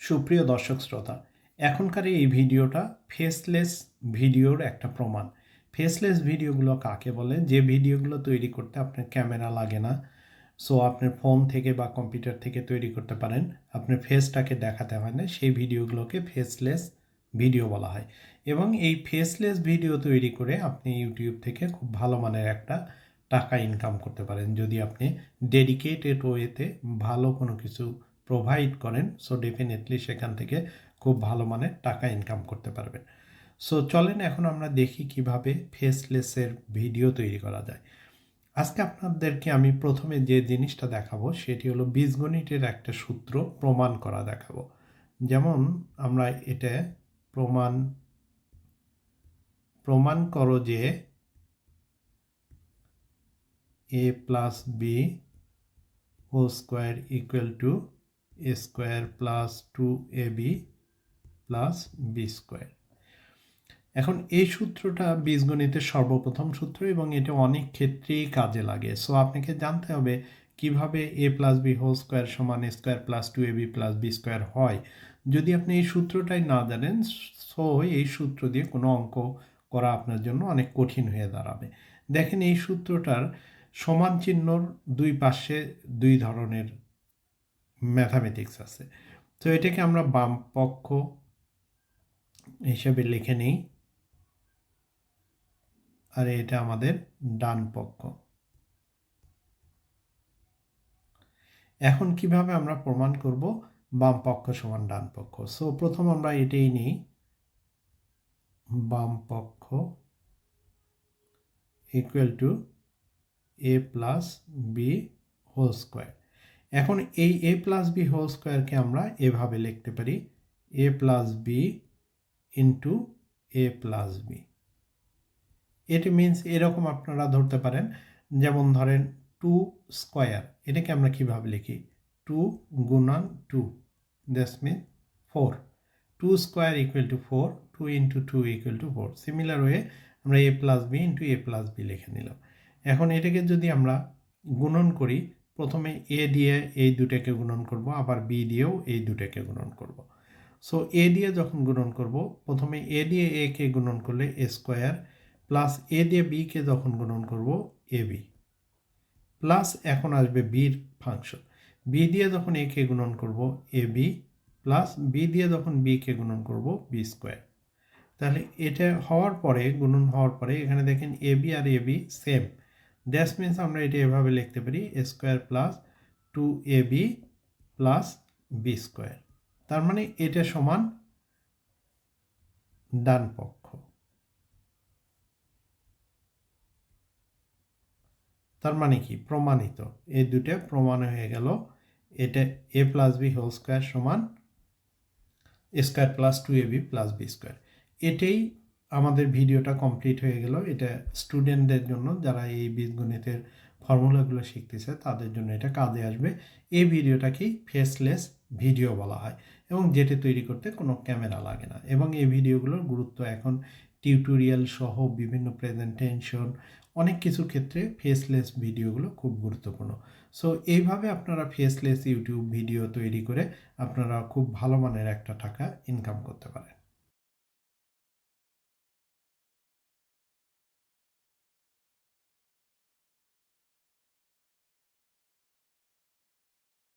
সুপ্রিয় দর্শক শ্রোতা, এখনকার এই ভিডিওটা ফেসলেস ভিডিওর একটা প্রমাণ। ফেসলেস ভিডিওগুলো কাকে বলে? যে ভিডিওগুলো তৈরি করতে আপনার ক্যামেরা লাগে না সো আপনার ফোন থেকে বা কম্পিউটার থেকে তৈরি করতে পারেন। আপনার ফেসটাকে দেখাতে হয় না, সেই ভিডিওগুলোকে ফেসলেস ভিডিও বলা হয়। এবং এই ফেসলেস ভিডিও তৈরি করে আপনি ইউটিউব থেকে খুব ভালো মানের একটা টাকা ইনকাম করতে পারেন। যদি আপনি ডেডিকেটেড ওয়েতে ভালো কোনো কিছু প্রোভাইড করেন সো ডেফিনেটলি সেখান থেকে খুব ভালো মানের টাকা ইনকাম করতে পারবেন। সো চলেন এখন আমরা দেখি কীভাবে ফেসলেসের ভিডিও তৈরি করা যায়। আজকে আপনাদেরকে আমি প্রথমে যে জিনিসটা দেখাবো, সেটি হলো বীজগণিতের একটা সূত্র প্রমাণ করা দেখাবো। যেমন আমরা এটা প্রমাণ প্রমাণ করো যে A plus B whole square equal to square plus two A B plus B square. এখন এই সূত্রটা বীজগণিতের সর্বপ্রথম সূত্র এবং এটা অনেক ক্ষেত্রেই কাজে লাগে। সো আপনাকে জানতে হবে কীভাবে A plus B whole square সমান square plus two A B plus B square হয়। যদি আপনি এই সূত্রটাই না জানেন সো এই সূত্র দিয়ে কোনো অঙ্ক করা আপনার জন্য অনেক কঠিন হয়ে দাঁড়াবে। দেখেন এই সূত্রটার সমান চিহ্নর দুই পাশে দুই ধরনের ম্যাথামেটিক্স আছে। তো এটাকে আমরা বাম পক্ষ হিসেবে লিখে নিই। আর এটা আমাদের ডান পক্ষ। এখন কীভাবে আমরা প্রমাণ করব বাম পক্ষ সমান ডান পক্ষ? সো প্রথম আমরা এটাই নিই। বাম পক্ষ equal to A plus B whole square এখন এই এ প্লাস বি হোল স্কোয়ারকে আমরা এভাবে লিখতে পারি A plus B into A plus B এটি মিনস এরকম আপনারা ধরতে পারেন, যেমন ধরেন টু স্কোয়ার এটাকে আমরা কীভাবে লিখি? টু গুণন two that's mean four two square equal to four two into two equal to four similar way আমরা A plus B into A plus B লিখে নিলাম। এখন এটাকে যদি আমরা গুণন করি প্রথমে এ দিয়ে এই দুটাকে গুণন করব, আবার বি দিয়েও এই দুটাকে গুণন করব। সো এ দিয়ে যখন গুণন করব, প্রথমে এ দিয়ে এ কে গুণন করলে এ স্কোয়ার, প্লাস এ দিয়ে বিকে যখন গুণন করব, এ বি। প্লাস এখন আসবে বির ফাংশন। বি দিয়ে যখন এ কে গুণন করব, এ বি, প্লাস বি দিয়ে যখন বি কে গুণন করব, বি স্কোয়ার। তাহলে এটা হওয়ার পরে, গুণন হওয়ার পরে, এখানে দেখেন A B R A B same. That's means আমরা এটা এভাবে লিখতে পারি A square plus two A B plus B square তার মানে এটা সমান ডান পক্ষ। তার মানে কি? প্রমাণিত। এই দুটো প্রমাণ হয়ে গেল। এটা A plus B whole square সমান square plus two A B plus B square এটাই আমাদের ভিডিওটা কমপ্লিট হয়ে গেল। এটা স্টুডেন্টদের জন্য যারা এই বীজগণিতের ফর্মুলাগুলো শিখতেছে, তাদের জন্য এটা কাজে আসবে। এই ভিডিওটাকেই ফেসলেস ভিডিও বলা হয় এবং যেটি তৈরি করতে কোনো ক্যামেরা লাগে না এবং এই ভিডিওগুলোর গুরুত্ব এখন টিউটোরিয়াল সহ বিভিন্ন প্রেজেন্টেশন অনেক কিছু ক্ষেত্রে ফেসলেস ভিডিওগুলো খুব গুরুত্বপূর্ণ। সো এইভাবে আপনারা ফেসলেস ইউটিউব ভিডিও তৈরি করে আপনারা খুব ভালো মানের একটা টাকা ইনকাম করতে পারেন।